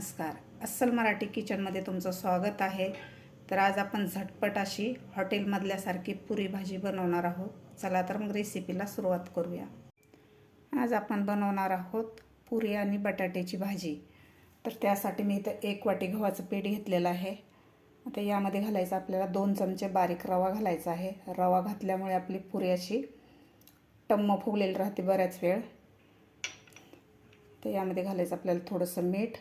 नमस्कार. अस्सल मराठी किचनमध्ये तुमचं स्वागत आहे. तर आज आपण झटपट अशी हॉटेलमधल्यासारखी पुरी भाजी बनवणार आहोत. चला तर मग रेसिपीला सुरुवात करूया. आज आपण बनवणार आहोत पुरी आणि बटाट्याची भाजी. तर त्यासाठी मी इथं एक वाटी गव्हाचं पीठ घेतलेलं आहे. आता यामध्ये घालायचं आपल्याला दोन चमचे बारीक रवा घालायचा आहे. रवा घातल्यामुळे आपली पुरी अशी टम्म फुगलेली राहते बऱ्याच वेळ. तर यामध्ये घालायचं आपल्याला थोडंसं मीठ.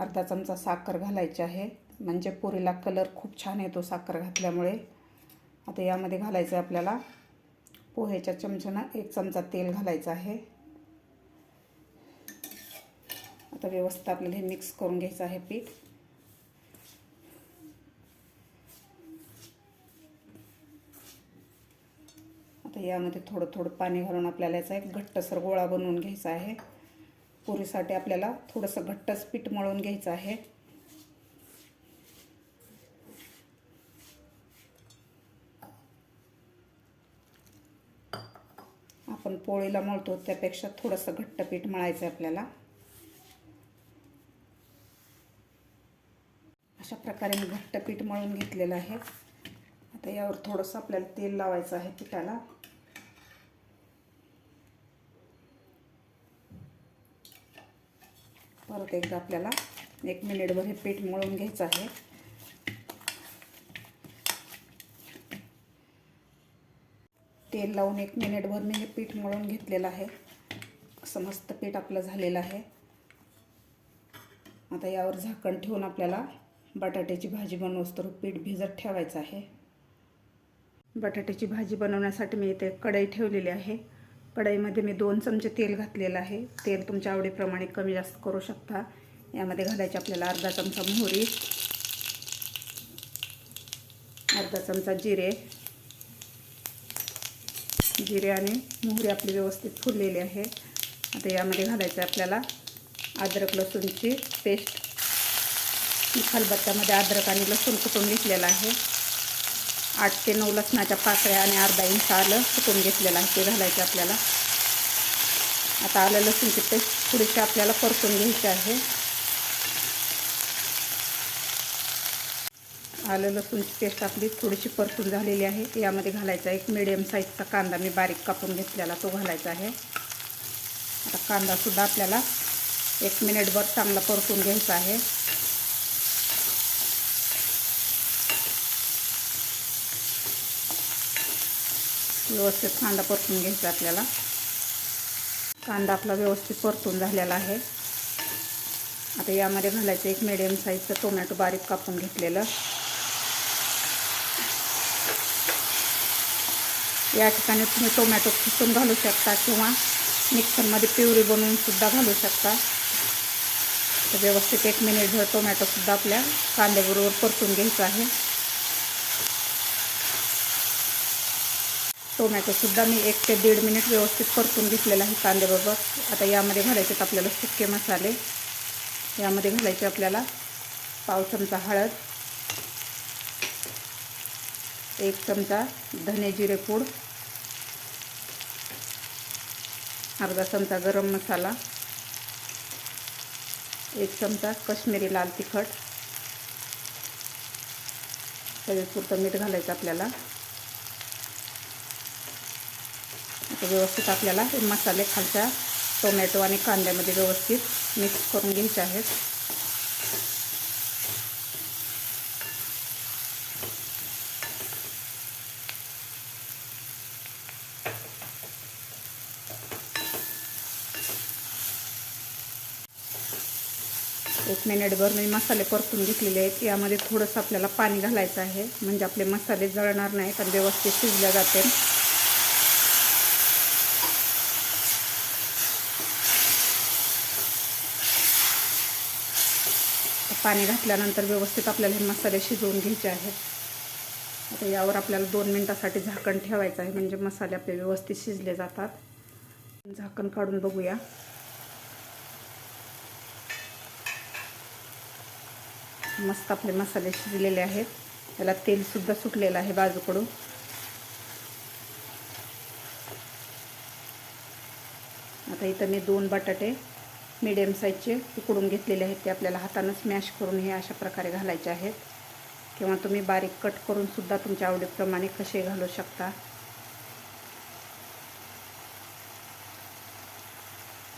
अर्धा चमचा साखर घालायची आहे. म्हणजे पुरीला कलर खूप छान येतो साखर घातल्यामुळे. आता यामध्ये घालायचं आहे आपल्याला पोह्याच्या चमच्यानं एक चमचा तेल घालायचं आहे. आता व्यवस्थित आपल्याला हे मिक्स करून घ्यायचं आहे पीठ. आता यामध्ये थोडं थोडं पाणी घालून आपल्याला याचा एक घट्टसर गोळा बनवून घ्यायचा आहे. पुरीसाठी आपल्याला थोडंसं घट्टच पीठ मळून घ्यायचं आहे. आपण पोळीला मळतो त्यापेक्षा थोडंसं घट्ट पीठ मळायचं आहे आपल्याला. अशा प्रकारे मी घट्ट पीठ मळून घेतलेलं आहे. आता यावर थोडंसं आपल्याला तेल लावायचं आहे पिठाला. परत एकदा आपल्याला एक मिनिटभर हे पीठ मळून घ्यायचं आहे. तेल लावून एक मिनिटभर मी हे पीठ मळून घेतलेलं आहे. असं मस्त पीठ आपलं झालेलं आहे. आता यावर झाकण ठेवून आपल्याला बटाट्याची भाजी बनवूस तर पीठ भिजत ठेवायचं आहे. बटाट्याची भाजी बनवण्यासाठी मी इथे कढई ठेवलेली आहे. कढईमध्ये मी दोन चमचे तेल घातलेलं आहे. तेल तुमच्या आवडीप्रमाणे कमी जास्त करू शकता. यामध्ये घालायचे आपल्याला अर्धा चमचा मोहरी अर्धा चमचा जिरे जिरे आणि मोहरी आपली व्यवस्थित फुललेली आहे. आता यामध्ये घालायचं आपल्याला अद्रक लसूणची पेस्ट. खलबत्त्यामध्ये अद्रक आणि लसूण कुटून घेतलेलं आहे. आठ ते नऊ लसणाच्या पाकळ्या आणि अर्धा इंच आलं सुकून घेतलेलं आहे ते घालायचं आपल्याला. आता आलं लसूणची पेस्ट थोडीशी आपल्याला परतून घ्यायची आहे. आलं लसूणची पेस्ट आपली थोडीशी परतून झालेली आहे. यामध्ये घालायचा एक मिडियम साईजचा कांदा मी बारीक कापून घेतलेला तो घालायचा आहे. आता कांदासुद्धा आपल्याला एक मिनिटभर चांगला परतून घ्यायचा आहे. व्यवस्थित कांदा परतून घ्यायचा आपल्याला. कांदा आपला व्यवस्थित परतून झालेला आहे. आता यामध्ये घालायचं एक मिडियम साईजचं टोमॅटो बारीक कापून घेतलेलं. या ठिकाणी तुम्ही टोमॅटो खिसून घालू शकता किंवा मिक्सरमध्ये प्युरी बनवून सुद्धा घालू शकता. तर व्यवस्थित एक मिनिटभर टोमॅटोसुद्धा आपल्या कांद्याबरोबर परतून घ्यायचं आहे. टोमॅटोसुद्धा मी एक ते दीड मिनिट व्यवस्थित परतून घेतलेलं आहे कांद्याबरोबर आता यामध्ये घालायचे आपल्याला सुके मसाले. यामध्ये घालायचे आपल्याला पाव चमचा हळद एक चमचा धने जिरे पूड अर्धा चमचा गरम मसाला एक चमचा कश्मीरी लाल तिखट चवीपुरतं मीठ घालायचं आपल्याला. आता व्यवस्थित आपल्याला. हे मसाले खालच्या टोमॅटो आणि कांद्यामध्ये व्यवस्थित मिक्स करून घ्यायचे आहेत. एक मिनिटभर मी मसाले परतून घेतलेले आहेत. यामध्ये थोडंसं आपल्याला पाणी घालायचं आहे. म्हणजे आपले मसाले जळणार नाहीत आणि व्यवस्थित शिजल्या जाते पाणी घातल्यानंतर व्यवस्थित आपल्याला हे मसाले शिजवून घ्यायचे आहेत. आता यावर आपल्याला दोन मिनटासाठी झाकण ठेवायचं आहे म्हणजे मसाले आपले व्यवस्थित शिजले जातात. झाकण काढून बघूया. मस्त आपले मसाले शिजलेले आहेत. त्याला तेलसुद्धा सुटलेलं आहे बाजूकडून. आता इथं मी दोन बटाटे मीडियम साईजचे उकडून घेतलेले आहेत ते आपल्याला हातानं स्मॅश करून हे अशा प्रकारे घालायचे आहेत. किंवा तुम्ही बारीक कट करूनसुद्धा तुमच्या आवडीप्रमाणे कसे घालू शकता.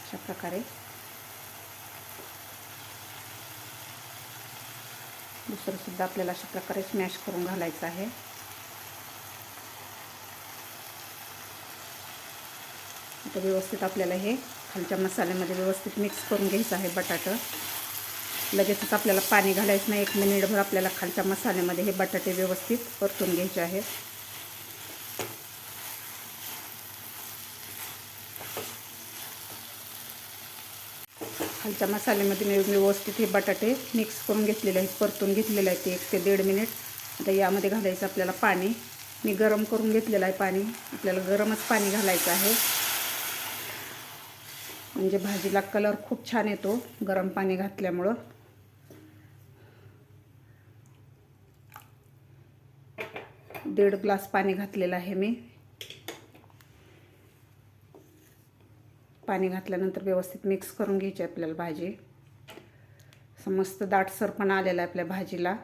अशा प्रकारे. दुसरंसुद्धा आपल्याला अशा प्रकारे स्मॅश करून घालायचं आहे. आता व्यवस्थित आपल्याला हे खालच्या मसाल्यामध्ये व्यवस्थित मिक्स करून घ्यायचं आहे बटाटं. लगेचच आपल्याला पाणी घालायचं नाही. एक मिनिटभर आपल्याला खालच्या मसाल्यामध्ये हे बटाटे व्यवस्थित परतून घ्यायचे आहेत खालच्या मसाल्यामध्ये मी व्यवस्थित हे बटाटे मिक्स करून घेतलेले आहेत. परतून घेतलेले आहेत एक ते दीड मिनिट. आता यामध्ये घालायचं आपल्याला पाणी. मी गरम करून घेतलेलं आहे पाणी. आपल्याला गरमच पाणी घालायचं आहे. म्हणजे भाजीला कलर खूप छान येतो गरम पाणी घातल्यामुळं. दीड ग्लास पाणी घातलेलं आहे मी. पाणी घातल्यानंतर व्यवस्थित मिक्स करून घ्यायची आपल्याला भाजी. समस्त दाटसरपणा आलेला आहे आपल्या भाजीला.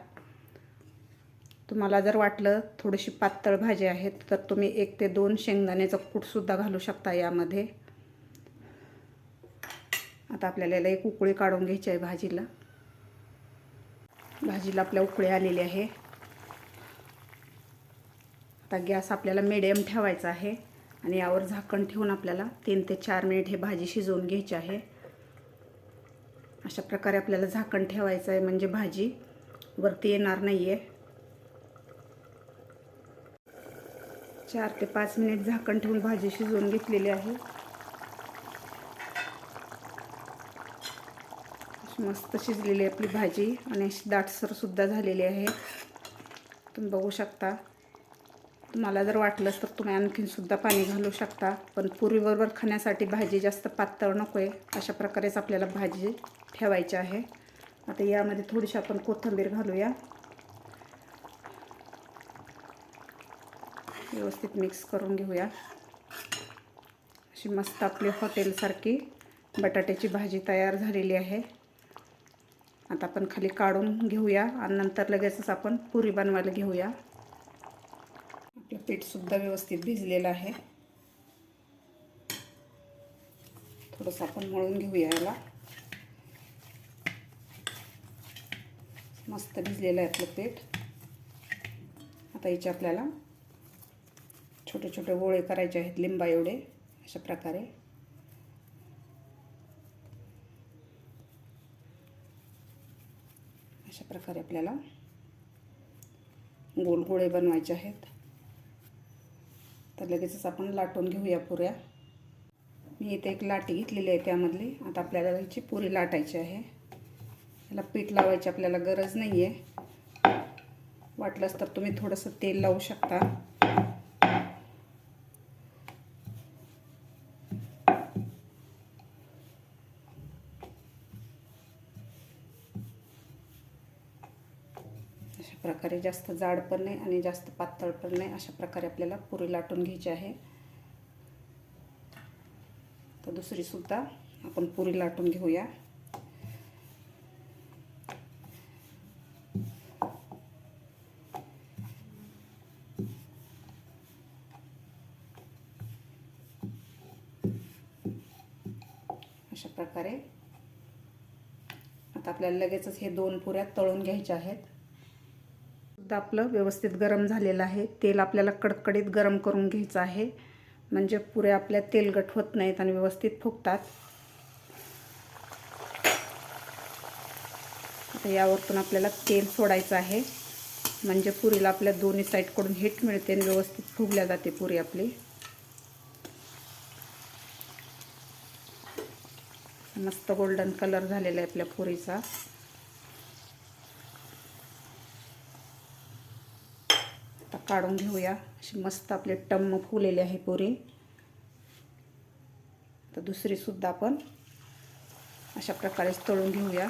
तुम्हाला जर वाटलं थोडीशी पातळ भाजी आहेत तर तुम्ही एक ते दोन शेंगदाण्याचं कूटसुद्धा घालू शकता यामध्ये. आता आपल्याला एक उकळी काढून घ्यायची आहे भाजीला. भाजीला आपल्या उकळी आलेली आहे. आता गॅस आपल्याला मिडियम ठेवायचा आहे आणि यावर झाकण ठेवून आपल्याला तीन ते चार मिनिट हे भाजी शिजवून घ्यायची आहे. अशा प्रकारे आपल्याला झाकण ठेवायचं आहे म्हणजे भाजी वरती येणार नाही आहे चार ते पाच मिनिट झाकण ठेवून भाजी शिजवून घेतलेली आहे. मस्त शिजलेली आपली भाजी आणि अशी दाटसरसुद्धा झालेली आहे. तुम्ही बघू शकता. तुम्हाला जर वाटलंच तर तुम्ही आणखीनसुद्धा पाणी घालू शकता. पण पुरीबरोबर खाण्यासाठी भाजी जास्त पातळ नको आहे अशा प्रकारेच आपल्याला भाजी ठेवायची आहे. आता यामध्ये थोडीशी आपण कोथिंबीर घालूया. व्यवस्थित मिक्स करून घेऊया. अशी मस्त आपली हॉटेलसारखी बटाट्याची भाजी तयार झालेली आहे. आता आपण खाली काढून घेऊया आणि नंतर लगेचच आपण पुरी बनवायला घेऊया. आपलं पीठसुद्धा व्यवस्थित भिजलेलं आहे. थोडंसं आपण मळून घेऊया याला. मस्त भिजलेलं आहे आपलं पीठ. आता याचे आपल्याला छोटे छोटे गोळे करायचे आहेत लिंबा एवढे अशा प्रकारे. अशा प्रकारे आपल्याला गोल गोळे बनवायचे आहेत. तर लगेचच आपण लाटून घेऊया पुऱ्या. मी इथे एक लाटी घेतलेली आहे त्यामधली. आता आपल्याला याची पुरी लाटायची आहे. याला पीठ लावायची आपल्याला गरज नाही आहे वाटलंच तर तुम्ही थोडंसं तेल लावू शकता अशा प्रकारे जास्त जाड पण नाही आणि जास्त पातळ पण नाही अशा प्रकारे आपल्याला पुरी लाटून घ्यायची आहे. तर दुसरीसुद्धा आपण पुरी लाटून घेऊया. अशा प्रकारे. आता आपल्याला लगेचच हे दोन पुऱ्या तळून घ्यायच्या आहेत. सुद्धा आपलं व्यवस्थित गरम झालेलं आहे. तेल आपल्याला कडकडीत गरम करून घ्यायचं आहे. म्हणजे पुऱ्या आपल्या तेलगट होत नाहीत आणि व्यवस्थित फुगतात. आता यावरतून आपल्याला तेल सोडायचं आहे. म्हणजे पुरीला आपल्या दोन्ही साईडकडून हिट मिळते आणि व्यवस्थित फुगल्या जाते पुरी आपली. मस्त गोल्डन कलर झालेला आहे आपल्या पुरीचा. काढून घेऊया. अशी मस्त आपले टम्म फुलेले आहे पुरी. तर दुसरीसुद्धा आपण अशा प्रकारेच तळून घेऊया.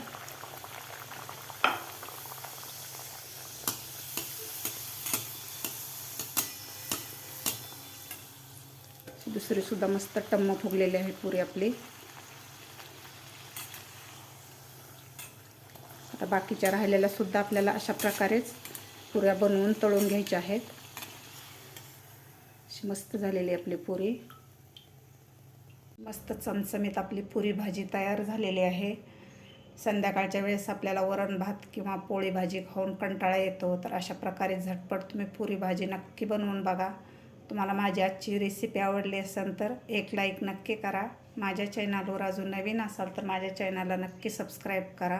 दुसरीसुद्धा मस्त टम्म फुगलेली आहे पुरी आपली. आता बाकीच्या राहिलेल्या सुद्धा आपल्याला अशा प्रकारेच पुऱ्या बनवून तळून घ्यायच्या आहेत. अशी मस्त झालेली आपली पुरी. मस्त चमचमीत आपली पुरी भाजी तयार झालेली आहे. संध्याकाळच्या वेळेस आपल्याला वरण भात किंवा पोळी भाजी खाऊन कंटाळा येतो. तर अशा प्रकारे झटपट तुम्ही पुरी भाजी नक्की बनवून बघा. तुम्हाला माझी आजची रेसिपी आवडली असेल तर एक लाईक नक्की करा. माझ्या चॅनलवर अजून नवीन असाल तर माझ्या चॅनलला नक्की सबस्क्राईब करा.